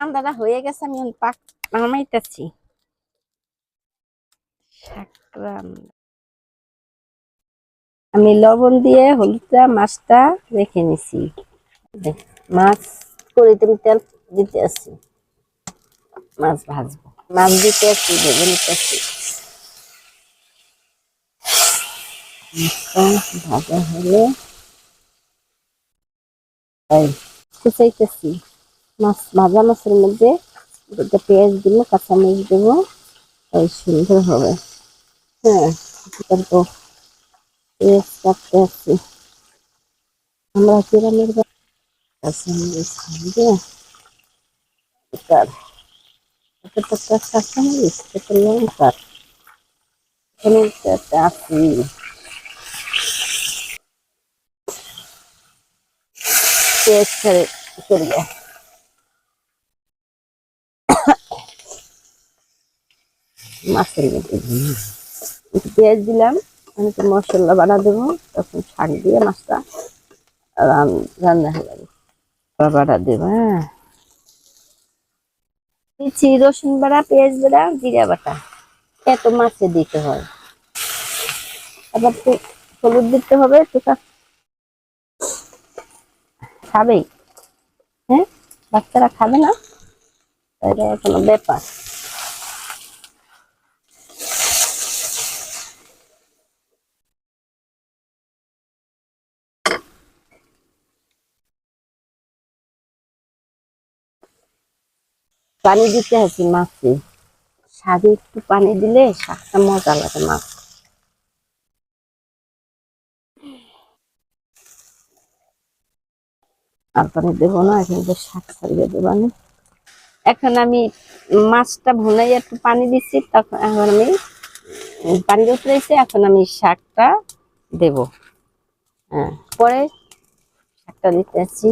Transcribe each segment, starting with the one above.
রান্নাটা হয়ে গেছে, আমি পাক নামাইতেছি। আমি লবণ দিয়ে হলুদটা, মাছটা রেখে নিছি। মাছ কড়িতে আমি তেল দিতে আসি মাছ ভাজবো। মাছ দিতে আসি ভেবে নিতে আসি ভাজা হলে। কুচাইতেছি। মাছ, ভাজা মাছের মধ্যে পেঁয়াজ দিব, কাঁচামরিচ দেবো এই সুন্দর হবে। হ্যাঁ তারপর পেঁয়াজ কাটতে আসছি। আমরা গ্রামের বা- কাঁচামরিচ দিয়ে তার একটা কাঁচামরিচ, একটা আছি। পেঁয়াজ করে করব মাছের একটু পেঁয়াজ দিলাম, আমি একটু মশলা বাড়া দেবো, তখন শাক দিয়ে মাছটা রান- রান্না হয়ে যাবে। বাড়া দেবো হ্যাঁ। দিচ্ছি রসুন বাড়া পেঁয়াজ বাড়া জিরা বাটা। এত মাছে দিতে হয়। আবার তো হলুদ দিতে হবে তো খাবেই। হ্যাঁ? বাচ্চারা খাবে না? এটা কোনো ব্যাপার। পানি দিতে হচ্ছে মাছে শাকে একটু পানি দিলে শাকটা মজা লাগে মাছ। আর পানি দেবো না, এখন তো শাক ছাড়িয়ে দেবো এখন আমি মাছটা ভুনাই একটু পানি দিচ্ছি, তখন এখন আমি পানি উতরেছে এখন আমি শাকটা দেব। হ্যাঁ পরে শাকটা দিতে আছি।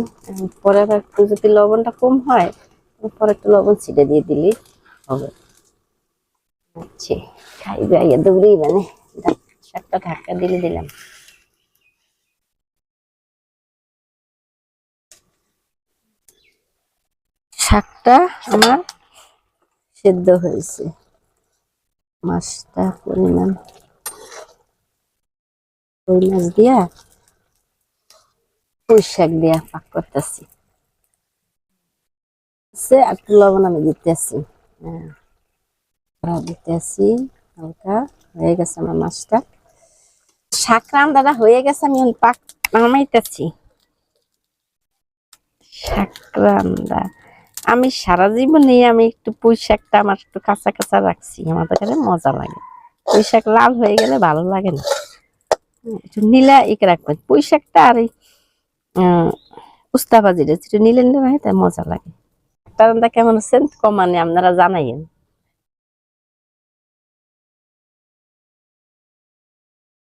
পরে আবার একটু যদি লবণটা কম হয় পরে একটু লবণ ছিটে দিয়ে দিলি। হবে। আচ্ছা খাইবে আগে দৌড়েই মানে শাকটা ধাক্কা দিলে দিলাম। শাকটা আমার সেদ্ধ হয়েছে। মাছটা পরিমাণ ওই মাছ দিয়া পুঁই শাক দিয়া পাক করতেছি। সে একটু লবণ আমি দিতে আসি। হ্যাঁ। আসি হালকা। হয়ে গেছে আমার মাছটা। শাক রান্নাটা হয়ে গেছে আমি পাক নামাইতেছি। শাক রান্না আমি সারা জীবনে আমি একটু পুঁই শাকটা আমার একটু কাঁচা কাঁচা রাখছি আমাদের কাছে মজা লাগে। পুঁই শাক লাল হয়ে গেলে ভালো লাগে না। একটু নীলা একে রাখবেন পুঁই শাকটা আর এই আহ, উস্তা ভাজিটা একটু নীলে হয় মজা লাগে। রান্না কেমন আছেন? কমানে আপনারা জানাইন